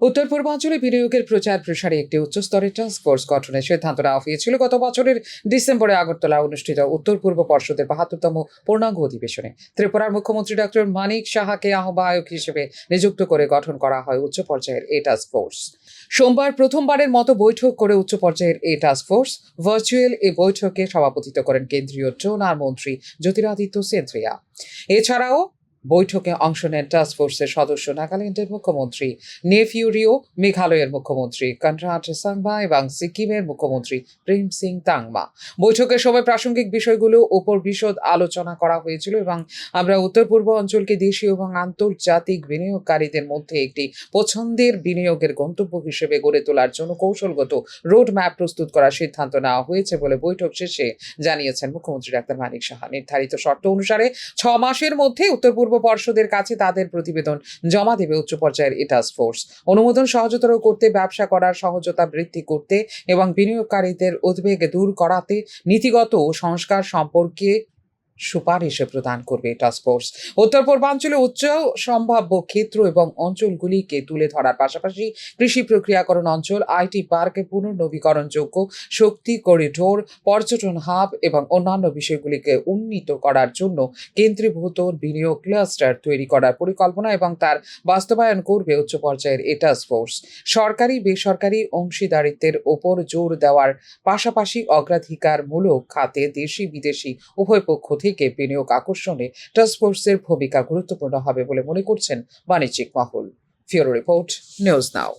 উত্তর পূর্বাঞ্চলে বিনিয়োগের প্রচার প্রসারে একটি উচ্চস্তরের টাস্ক ফোর্স গঠনের সিদ্ধান্ত নেওয়া হয়েছিল গত বছরের ডিসেম্বরে আগরতলা অনুষ্ঠিত উত্তর পূর্ব পর্ষদের বাহাত্তরতম পূর্ণাঙ্গ অধিবেশনে। ত্রিপুরার মুখ্যমন্ত্রী ডক্টর মানিক সাহাকে আহ্বায়ক হিসেবে নিযুক্ত করে গঠন করা হয় উচ্চ পর্যায়ের এই টাস্ক ফোর্স সোমবার প্রথমবারের মতো বৈঠক করে উচ্চ পর্যায়ের এই টাস্ক ফোর্স ভার্চুয়াল এই বৈঠকে সভাপতিত্ব করেন কেন্দ্রীয় ড্রোনার মন্ত্রী জ্যোতিরাদিত্য সেন্দ্রিয়া। এছাড়াও বৈঠকে অংশ নেন টাস্ক ফোর্সের সদস্য নাগাল্যান্ডের মুখ্যমন্ত্রী। নেফিউরিও মেঘালয়ের মুখ্যমন্ত্রী। কনরাড সাংমা এবং সিকিমের মুখ্যমন্ত্রী প্রেম সিং তাংমা। বৈঠকের সময় প্রাসঙ্গিক বিষয়গুলো উপর বিশদ আলোচনা করা হয়েছিল এবং আমরা উত্তর পূর্ব অঞ্চলকে দেশীয় এবং আন্তর্জাতিক বিনিয়োগকারীদের মধ্যে একটি পছন্দের বিনিয়োগের গন্তব্য হিসেবে গড়ে তোলার জন্য কৌশলগত রোড ম্যাপ প্রস্তুত করার সিদ্ধান্ত নেওয়া হয়েছে বলে বৈঠক শেষে জানিয়েছেন মুখ্যমন্ত্রী ডাক্তার মানিক সাহা। নির্ধারিত শর্ত অনুসারে ছ মাসের মধ্যে উত্তর পূর্ব পর্ষদের কাছে তাদের প্রতিবেদন জমা দেবে উচ্চ পর্যায়ের এই টাস্ক ফোর্স অনুমোদন সহজতর করতে, ব্যবসা করার সহজতা বৃদ্ধি করতে এবং বিনিয়োগকারীদের উদ্বেগ দূর করাতে নীতিগত সংস্কার সম্পর্কে সুপারিশ প্রদান করবে টাস্ক ফোর্স উত্তর পূর্বাঞ্চলে উচ্চ সম্ভাব্য ক্ষেত্র এবং অঞ্চলগুলিকে তুলে ধরার পাশাপাশি কৃষি প্রক্রিয়াকরণ অঞ্চল, আইটি পার্ক পুনর্নবীকরণযোগ্য শক্তি করিডোর, পর্যটন হাব এবং অন্যান্য বিষয়গুলিকে উন্নীত করার জন্য কেন্দ্রীভূত বিনিয়োগ ক্লাস্টার তৈরি করার পরিকল্পনা এবং তার বাস্তবায়ন করবে উচ্চ পর্যায়ের এ টাস্ক ফোর্স সরকারি, বেসরকারি অংশীদারিত্বের ওপর জোর দেওয়ার পাশাপাশি অগ্রাধিকারমূলক খাতে দেশি বিদেশি উভয় পক্ষ থেকে বিনিয়োগ আকর্ষণে টাস্ক ফোর্সের ভূমিকা গুরুত্বপূর্ণ হবে বলে মনে করছেন বাণিজ্যিক মহল। ফিওর রিপোর্ট, নিউজ নাও।